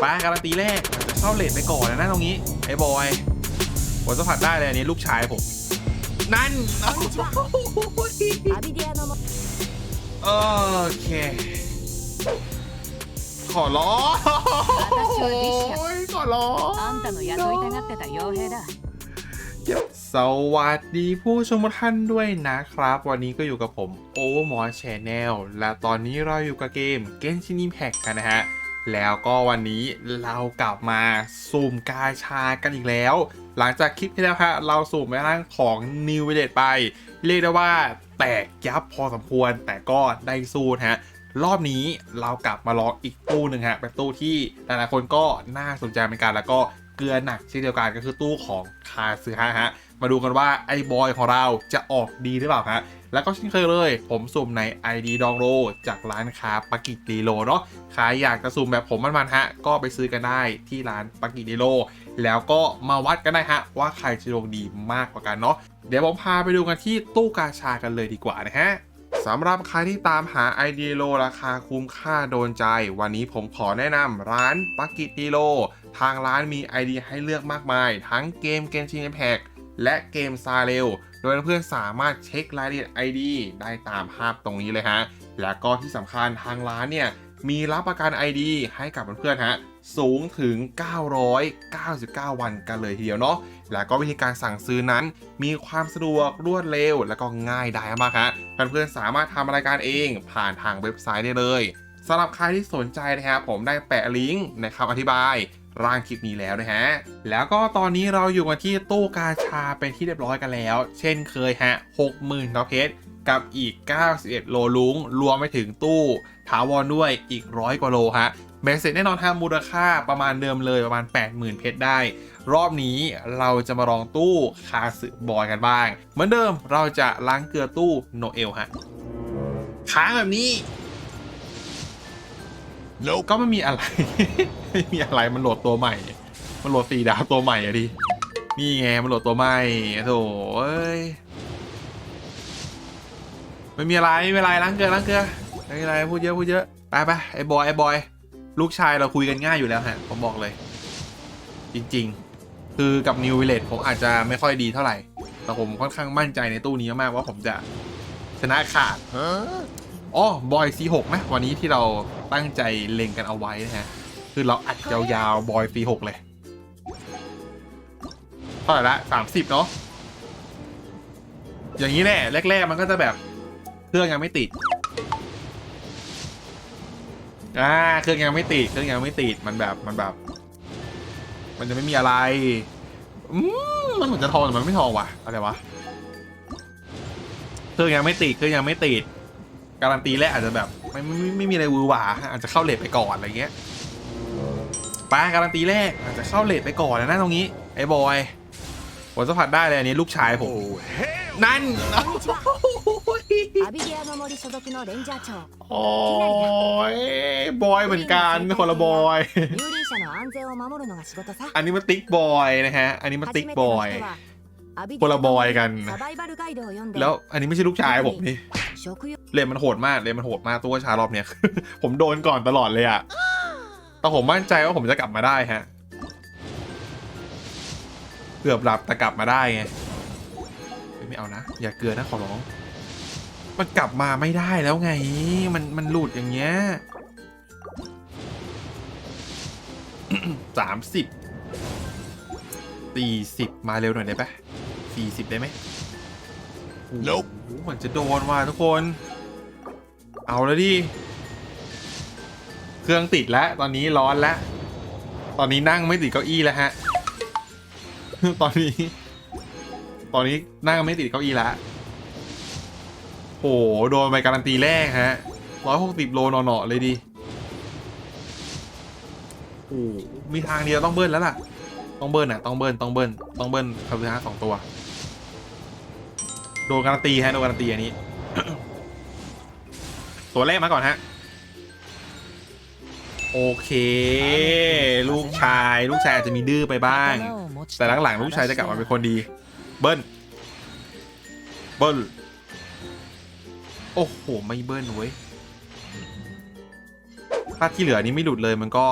ไปการันตีแรกจะเข้าเลทไปก่อนนะตรงนี้ ไอ้บอยผมสะมผัดได้เลยอันนี้ลูกชายผม นั่นโอเค ขอร้อขอร้องสวัสดีผู้ชมท่านด้วยนะครับ วันนี้ก็อยู่กับผม Overmore Channel และตอนนี้เราอยู่กับเกมเกนชินี Impact กันนะฮะ แล้วก็วันนี้เรากลับมาสุ่มกาชากันอีกแล้ว หลังจากคลิปที่แล้วฮะเราสุ่มไปทางของ New v i l l a g e ไป เรียกได้ว่าแตกยับพอสมควรแต่ก็ได้สู้ฮะรอบนี้เรากลับมาลองอีกตู้หนึ่งฮะเป็นตู้ที่หลายๆคนก็น่าสนใจเหมือนกันแล้วก็เกลือหนักเช่นเดียวกันก็คือตู้ของคาซึฮะฮะ มาดูกันว่าไอบอยของเราจะออกดีหรือเปล่าฮะแล้วก็เช่นเคยเลย ผมสุ่มใน ID ดองโรจากร้านค้าปากิตีโลเนาะใครอยากจะสุ่มแบบผมมันๆฮะ ก็ไปซื้อกันได้ที่ร้านปากิตีโลแล้วก็มาวัดกันได้ฮะ ว่าใครจะดวงดีมากกว่ากันเนาะเดี๋ยวผมพาไปดูกันที่ตู้กาชากันเลยดีกว่านะฮะสำหรับใครที่ตามหา ID โลราคาคุ้มค่าโดนใจ วันนี้ผมขอแนะนำร้านปักกิตีโล ทางร้านมี ID ให้เลือกมากมาย ทั้งเกม Genshin Impact แและเกมซาเรลโดยเพื่อนสามารถเช็ครายละเอียด ID ได้ตามภาพตรงนี้เลยฮะ แล้วก็ที่สำคัญทางร้านเนี่ยมีรับประกัน ID ให้กับเพื่อนๆฮะสูงถึง 999 วันกันเลยทีเดียวเนาะ แล้วก็วิธีการสั่งซื้อนั้น มีความสะดวกรวดเร็ว และก็ง่ายดายมากฮะเพื่อนๆสามารถทำรายการเองผ่านทางเว็บไซต์ได้เลยสำหรับใครที่สนใจนะครับผมได้แปะลิงก์ในคำอธิบาย ร่างคลิปนี้แล้วนะฮะ แล้วก็ตอนนี้เราอยู่กันที่ตู้กาชาเป็นที่เรียบร้อยกันแล้ว เช่นเคยฮะ 60,000ดอเพชรกับอีก 91 โลลุงรวมไปถึงตู้ถาวรด้วยอีกร้อยกว่าโลฮะเบสเสร็จแน่นอนฮะมูลค่าประมาณเดิมเลยประมาณ 80,000 เพชรได้ รอบนี้เราจะมาลองตู้คาสึบอยกันบ้าง เหมือนเดิมเราจะล้างเกลือตู้โนเอลฮะค้างแบบนี้ ก็ไม่มีอะไร ไม่มีอะไรมันโหลดตัวใหม่ มันโหลดตีดาวตัวใหม่อะดินี่ไงมันโหลดตัวใหม่โถเอ้ยไม่มีอะไรไม่มีอะไรล้างเกลือล้างเกลือไม่มีอะไรพูดเยอะพูดเยอะไปไปไอ้บอยไอ้บอยลูกชายเราคุยกันง่ายอยู่แล้วฮะผมบอกเลย จริง ๆ คือกับ New Village ผมอาจจะไม่ค่อยดีเท่าไหร่ แต่ผมค่อนข้างมั่นใจในตู้นี้มากว่าผมจะชนะขาด อ๋อบอย C6 นะวันนี้ที่เราตั้งใจเล็งกันเอาไว้นะฮะ คือเราอัดยาวๆบอย C6 เลยเท่าไหร่ละ30เนาะอย่างนี้แหละแรก ๆ มันก็จะแบบเครื่องยังไม่ติดอ่าเครื่องยังไม่ติดเครื่องยังไม่ติดมันแบบมันแบบ มันจะไม่มีอะไรอืมมันเหมือนจะทองแต่มันไม่ทองว่ะอะไรวะเครื่องยังไม่ติดเครื่องยังไม่ติด การันตีแรกอาจจะแบบไม่ไม่ไม่มีอะไรวือหวาอาจจะเข้าเลทไปก่อนอะไรเงี้ยปาการันตีแรกอาจจะเข้าเลทไปก่อนนะตรงนี้ไอ้บอยผมสัมผัสได้เลยอันนี้ลูกชายผมนั่นโอ้ยบอยเหมือนกันคนละบอย อันนี้มาติ๊กบอยนะฮะ อันนี้มาติ๊กบอยคนละบอยกัน แล้วอันนี้ไม่ใช่ลูกชายผมนี่ เลนมันโหดมากเลนมันโหดมากตัวชารอบเนี้ยผมโดนก่อนตลอดเลยอะแต่ผมมั่นใจว่าผมจะกลับมาได้ฮะ เกือบหลับแต่กลับมาได้ไงไม่เอานะ อย่าเกลือนะขอร้อง มันกลับมาไม่ได้แล้วไง มันมันหลุดอย่างเงี้ยสามสิบสี่สิบมาเร็วหน่อยได้ปะสี่สิบได้ไหม Nope โอ้โหเหมือนจะโดนว่ะทุกคน เอาแล้วดิ เครื่องติดแล้ว ตอนนี้ร้อนแล้ว ตอนนี้นั่งไม่ติดเก้าอี้แล้วฮะ ตอนนี้ ตอนนี้นั่งไม่ติดเก้าอี้แล้วโหโดนไปการันตีแรกฮะร้อยหกสิบโลหนอๆเลยดิโอ้โหมีทางเดียวต้องเบิ้ลแล้วล่ะ ต้องเบิ้ลอะ ต้องเบิ้ลต้องเบิ้ลต้องเบิ้ลคาร์บูฮะสองตัว โดนการันตีฮะโดนการันตีอันนี้ ตัวแรกมาก่อนฮะ โอเค ลูกชาย ลูกชายอาจจะมีดื้อไปบ้าง แต่หลังๆ ลูกชายจะกลับมาเป็นคนดี เบิ้ล เบิ้ล โอ้โห ไม่เบิ้ลเว้ย ถ้าที่เหลือนี้ไม่หลุดเลยมันก็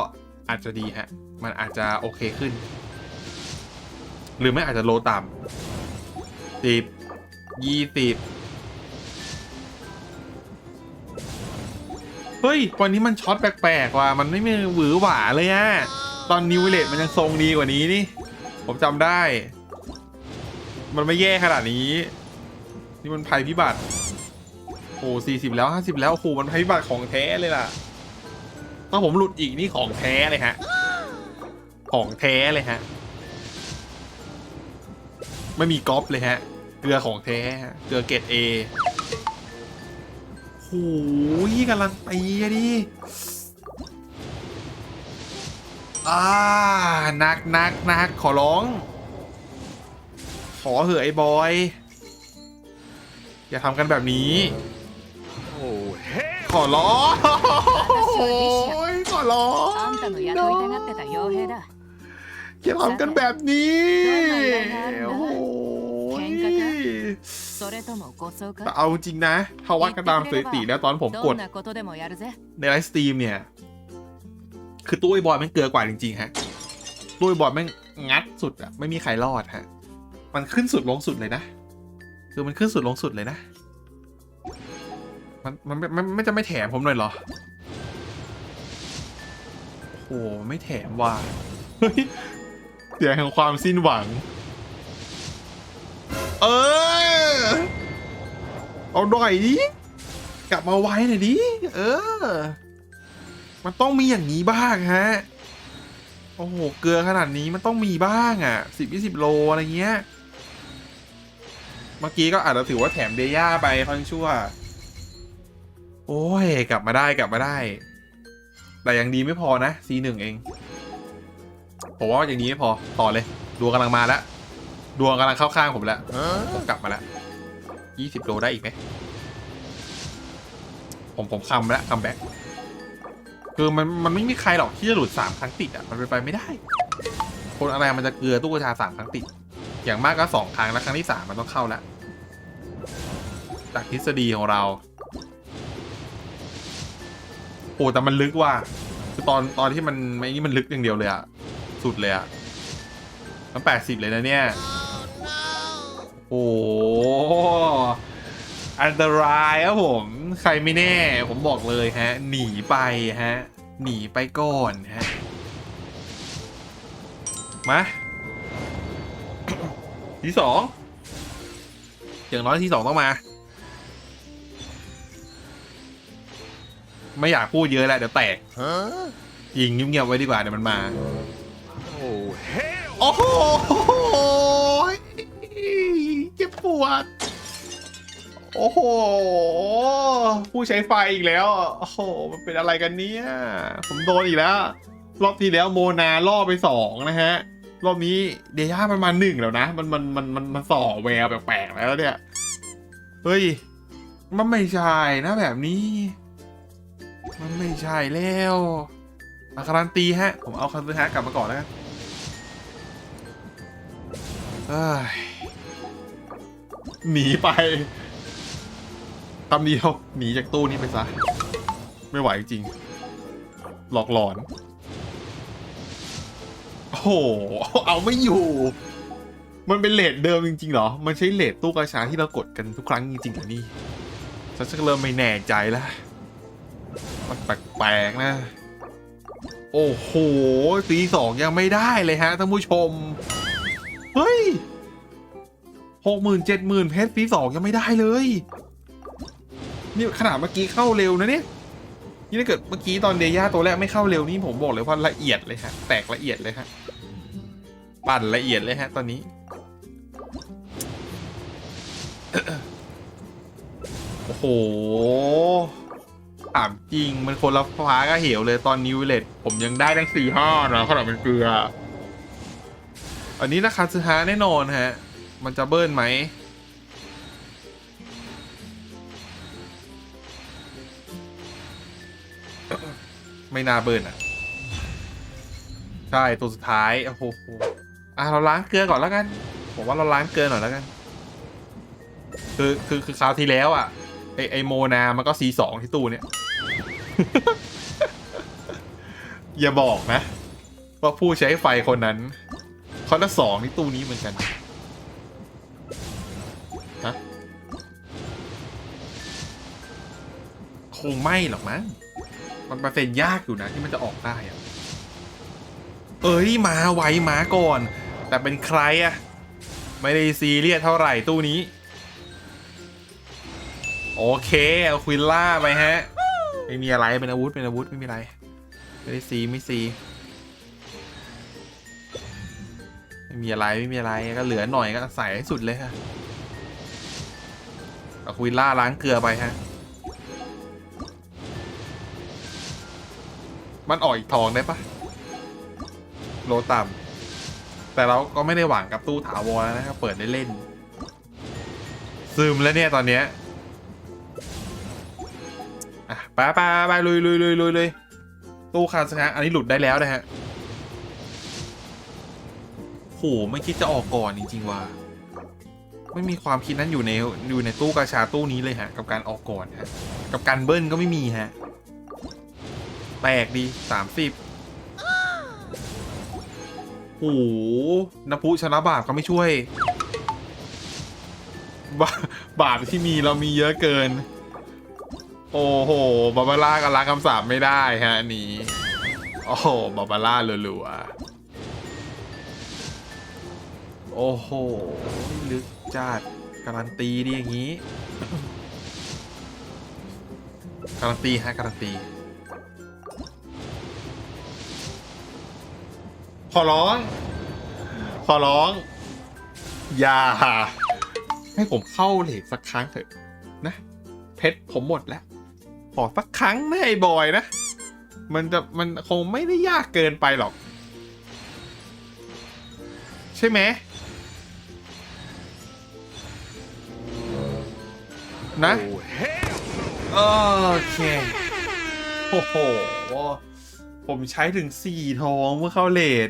อาจจะดีฮะ มันอาจจะโอเคขึ้น หรือไม่อาจจะโลต่ำสิบ ยี่สิบเฮ้ย วันนี้มันช็อตแปลกๆว่ะ มันไม่มีหวือหวาเลยอะตอนนิวเลตมันยังทรงดีกว่านี้นี่ ผมจำได้ มันไม่แย่ขนาดนี้ นี่มันภัยพิบัติโอ้สี่สิบแล้วห้าสิบแล้วโอ้โหมันภัยพิบัติของแท้เลยล่ะ ถ้าผมหลุดอีกนี่ของแท้เลยฮะ ของแท้เลยฮะ ไม่มีก๊อปเลยฮะ ลือของแท้ เกลือเกรดเอโหยกำลังตีอะดิอ่านักนักนักขอร้อง ขอเหอไอ้บอย อย่าทำกันแบบนี้ขอร้องขอร้องอย่าทำกันแบบนี้ โอ้ แต่เอาจริงนะถ้าวัดกันตามสถิติแล้วตอนผมกดในไลฟ์สตรีมเนี่ย คือตู้ไอบอลมันเกลือกว่าจริงๆฮะตู้ไอบอลมันงัดสุดอะไม่มีใครรอดฮะ มันขึ้นสุดลงสุดเลยนะ คือมันขึ้นสุดลงสุดเลยนะ มันมันไม่ไม่จะไม่แถมผมหน่อยเหรอ โอ้ไม่แถมว่ะเสียงแห่งความสิ้นหวัง เออ เอาหน่อยดิ กลับมาไว้หน่อยดิ เออ มันต้องมีอย่างนี้บ้างฮะ โอ้โห เกลือขนาดนี้มันต้องมีบ้างอะสิบยี่สิบโลอะไรเงี้ย เมื่อกี้ก็อาจจะถือว่าแถมเดย่าไปค่อนชั่ว โอ้ย กลับมาได้กลับมาได้ แต่ยังดีไม่พอนะ C1 เอง ผมว่าอย่างนี้ไม่พอ ต่อเลย ดวงกำลังมาแล้ว ดวงกำลังเข้าข้างผมแล้วผมกลับมาแล้ว ยี่สิบโลได้อีกไหมผมผมคำแล้วคัมแบ็กคือมันมันไม่มีใครหรอกที่จะหลุดสามครั้งติดอะมันเป็นไปไม่ได้ คนอะไรมันจะเกลือตู้กระชาสามครั้งติด อย่างมากก็สองครั้งแล้วครั้งที่สามมันต้องเข้าแล้วจากทฤษฎีของเราโอ้แต่มันลึกว่ะคือตอนตอนที่มันไม่นี่มันลึกอย่างเดียวเลยอะสุดเลยอะมันแปดสิบเลยนะเนี่ย โอ้โหอันตรายครับผม ใครไม่แน่ ผมบอกเลยฮะ หนีไปฮะ หนีไปก่อนฮะ มาที่สองอย่างน้อยที่สองต้องมา ไม่อยากพูดเยอะแล้วเดี๋ยวแตก Huh? ยิงเงียบๆไว้ดีกว่าเดี๋ยวมันมา Oh, hell! โอ้โห โอ้โห ผู้ใช้ไฟอีกแล้ว โอ้โห มันเป็นอะไรกันเนี่ย ผมโดนอีกแล้ว รอบที่แล้วโมนาล่อไปสองนะฮะ รอบนี้เดีย่ามันมาหนึ่งแล้วนะ มันมันมันมันมันส่อแววแปลกๆแล้วเนี่ย เฮ้ย มันไม่ใช่นะแบบนี้ มันไม่ใช่แล้วอาการันตีฮะ ผมเอาคาร์ฮะกลับมาก่อนแล้วกันเอ้หนีไป คำเดียวหนีจากตู้นี้ไปซะ ไม่ไหวจริง หลอกหลอน โอ้โห เอาไม่อยู่ มันเป็นเลทเดิมจริงๆเหรอ มันใช้เลทตู้กระชาที่เรากดกันทุกครั้งจริงๆหรอนี่ฉันชักเริ่มไม่แน่ใจแล้วมันแปลกๆนะ โอ้โหตีสองยังไม่ได้เลยฮะท่านผู้ชม เฮ้ยหกหมื่นเจ็ดหมื่นเพชรปีสองยังไม่ได้เลย นี่ขนาดเมื่อกี้เข้าเร็วนะเนี่ยนี่ถ้าเกิดเมื่อกี้ตอนเดย่าตัวแรกไม่เข้าเร็วนี่ผมบอกเลยว่าละเอียดเลยฮะแตกละเอียดเลยฮะปั่นละเอียดเลยฮะ ตอนนี้โอ้โหถามจริงมันคนละฟ้าก็เหวเลยตอนนิวเลตผมยังได้ทั้งสี่ห้านะขนาดเป็นเกลือ อันนี้ราคาซื้อฮาแน่นอนฮะ มันจะเบิ้ลไหม ไม่น่าเบิ้ลอะ ใช่ตัวสุดท้ายโอ้โหอะเราล้างเกลือก่อนแล้วกัน ผมว่าเราล้างเกลือหน่อยแล้วกัน คือคือคือคราวที่แล้วอะไอไอโมนา มันก็ C2 ที่ตู้เนี่ย อย่าบอกนะ ว่าผู้ใช้ไฟคนนั้นคอนละสองนี่ตู้นี้เหมือนกันฮะคงไม่หรอกมั้ง มันเปอร์เซ็นต์ยากอยู่นะที่มันจะออกได้อะเอ้ยมาไวมาก่อน แต่เป็นใครอะไม่ได้ซีเรียสเท่าไหร่ตู้นี้ โอเคเอาควินล่าไปฮะ ไม่มีอะไรเป็นอาวุธเป็นอาวุธไม่มีอะไร ไม่ได้ซีไม่ซีไม่มีอะไรไม่มีอะไรก็เหลือหน่อยก็ใส่ให้สุดเลยฮะเอาควินล่าล้างเกลือไปฮะ มันออกอีกทองได้ปะโลต่ำแต่เราก็ไม่ได้หวังกับตู้ถาวรนะครับเปิดได้เล่น ซึมแล้วเนี่ยตอนเนี้ยอะไปไปไปลุยลุยลุยลุยลุยตู้คาสนะอันนี้หลุดได้แล้วนะฮะโหไม่คิดจะออกก่อนจริงๆว่าไม่มีความคิดนั้นอยู่ในอยู่ในตู้กาชาตู้นี้เลยฮะ กับการออกก่อนฮะ กับการเบิ้ลก็ไม่มีฮะ แปลกดีสามสิบโหนภูชนะบาปก็ไม่ช่วยบาบาปที่มีเรามีเยอะเกิน โอ้โห บาบาร่าก็รักคำสาปไม่ได้ฮะนี้โอ้โห บาบาร่าลัวๆโอ้โห ลึกจัดการันตีดีอย่างนี้ การันตีฮะการันตี อร้อง ขอร้อง อย่า ให้ผมเข้าเลทสักครั้งเถอะนะ เพชรผมหมดแล้ว ขอสักครั้งนะไอ้บอยนะ มันจะมันคงไม่ได้ยากเกินไปหรอก ใช่ไหมนะ โอเค โอ้โห ผมใช้ถึงสี่ทองเมื่อเข้าเลท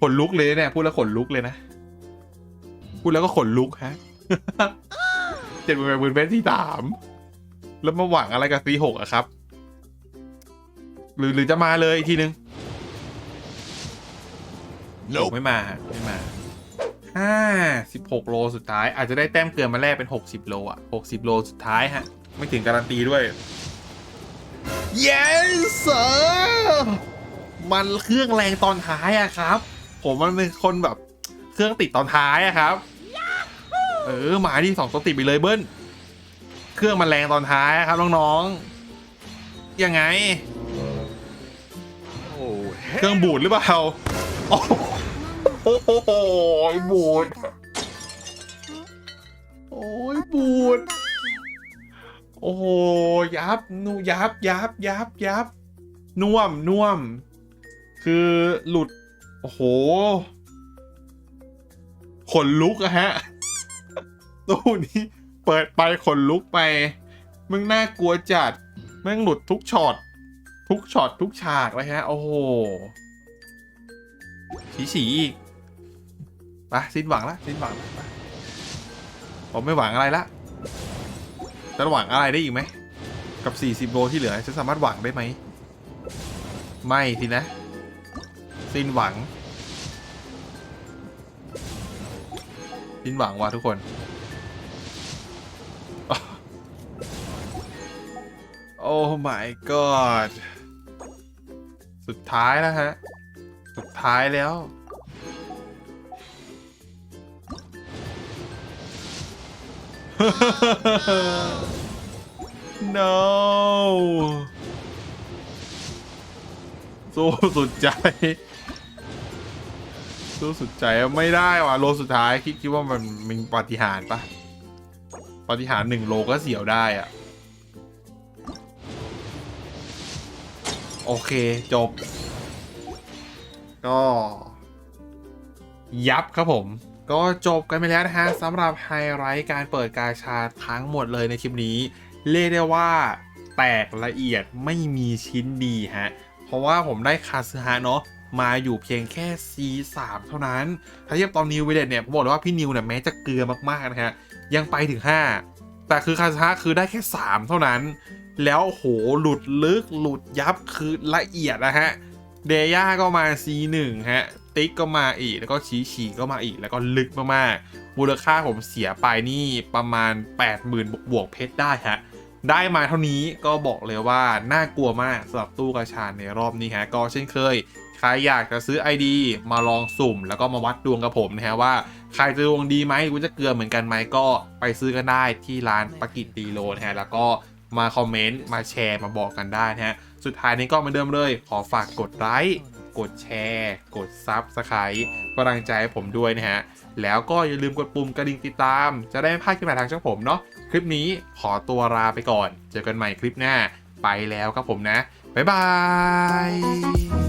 ขนลุกเลยเนี่ยพูดแล้วขนลุกเลยนะ พูดแล้วก็ขนลุกฮะเจ็ดหมื่นแปดหมื่นเป็นที่สามแล้วมาหวังอะไรกับซีหกอะครับ หรือหรือจะมาเลยอีกทีนึง Nope ไม่มาไม่มาห้าสิบหกโลสุดท้าย อาจจะได้แต้มเกินมาแลกเป็นหกสิบโลอะหกสิบโลสุดท้ายฮะ ไม่ถึงการันตีด้วย yes sir มันเครื่องแรงตอนท้ายอะครับ ผมมันเป็นคนแบบเครื่องติดตอนท้ายอะครับ เออหมาที่สองตัวติดไปเลยเบิ้ลเครื่องมันแรงตอนท้ายอะครับน้องๆยังไง Oh เครื่อง hell! บูดหรือเปล่าโอ้โหบูดโอ้ยบูดโอ้โหยับนูยับยับยับยับน่วมน่วม คือหลุดโอ้โห ขนลุกอะฮะ ตู้นี้เปิดไปขนลุกไป มึงน่ากลัวจัดแม่งหลุดทุกช็อต ทุกช็อตทุกฉากเลยฮะ โอ้โหฉีฉีอีกไปสิ้นหวังละสิ้นหวังละไปผมไม่หวังอะไรละจะหวังอะไรได้อีกไหม กับ 40 โลที่เหลือ จะสามารถหวังได้ไหม ไม่สินะ สิ้นหวัง สิ้นหวังว่ะทุกคน โอ้ my god สุดท้ายแล้วฮะ สุดท้ายแล้ว no สู้สุดใจ สู้สุดใจไม่ได้ว่ะโลสุดท้ายคิดคิดว่ามันมีปาฏิหาริย์ปะปาฏิหาริย์หนึ่งโลก็เสียวได้อะโอเคจบ ก็ยับครับผม ก็จบกันไปแล้วนะฮะสำหรับไฮไลท์การเปิดกาชาทั้งหมดเลยในคลิปนี้ เรียกได้ว่าแตกละเอียดไม่มีชิ้นดีฮะ เพราะว่าผมได้คาซึฮะเนาะ มาอยู่เพียงแค่ C3 เท่านั้น ถ้าเทียบตอนนิวเวเลตเนี่ย ผมบอกเลยว่าพี่นิวเนี่ยแม้จะเกลือมากๆนะฮะ ยังไปถึง 5 แต่คือคาซึฮะคือได้แค่ 3 เท่านั้น แล้วโหหลุดลึกหลุดยับคือละเอียดนะฮะ เดย่าก็มา C1 ฮะ ติ๊กก็มาอีก แล้วก็ชีฉีก็มาอีก แล้วก็ลึกมากๆ มูลค่าผมเสียไปนี่ประมาณ 80,000บวกบวกเพชรได้ฮะได้มาเท่านี้ก็บอกเลยว่าน่ากลัวมากสำหรับตู้กระชานในรอบนี้ฮะ ก็เช่นเคย ใครอยากจะซื้อ ID มาลองสุ่ม แล้วก็มาวัดดวงกับผมนะฮะว่าใครจะดวงดีไหมกูจะเกลือเหมือนกันไหมก็ไปซื้อกันได้ที่ร้านปากิตตีโลนะฮะแล้วก็มาคอมเมนต์มาแชร์มาบอกกันได้นะฮะสุดท้ายนี้ก็เหมือนเดิมเลย ขอฝากกดไลค์กดแชร์ กดซับสไครต์กำลังใจให้ผมด้วยนะฮะ แล้วก็อย่าลืมกดปุ่มกระดิ่งติดตาม จะได้ไม่พลาดคลิปใหม่ทางช่องผมเนาะ คลิปนี้ขอตัวลาไปก่อน เจอกันใหม่คลิปหน้า ไปแล้วครับผมนะ บ๊ายบาย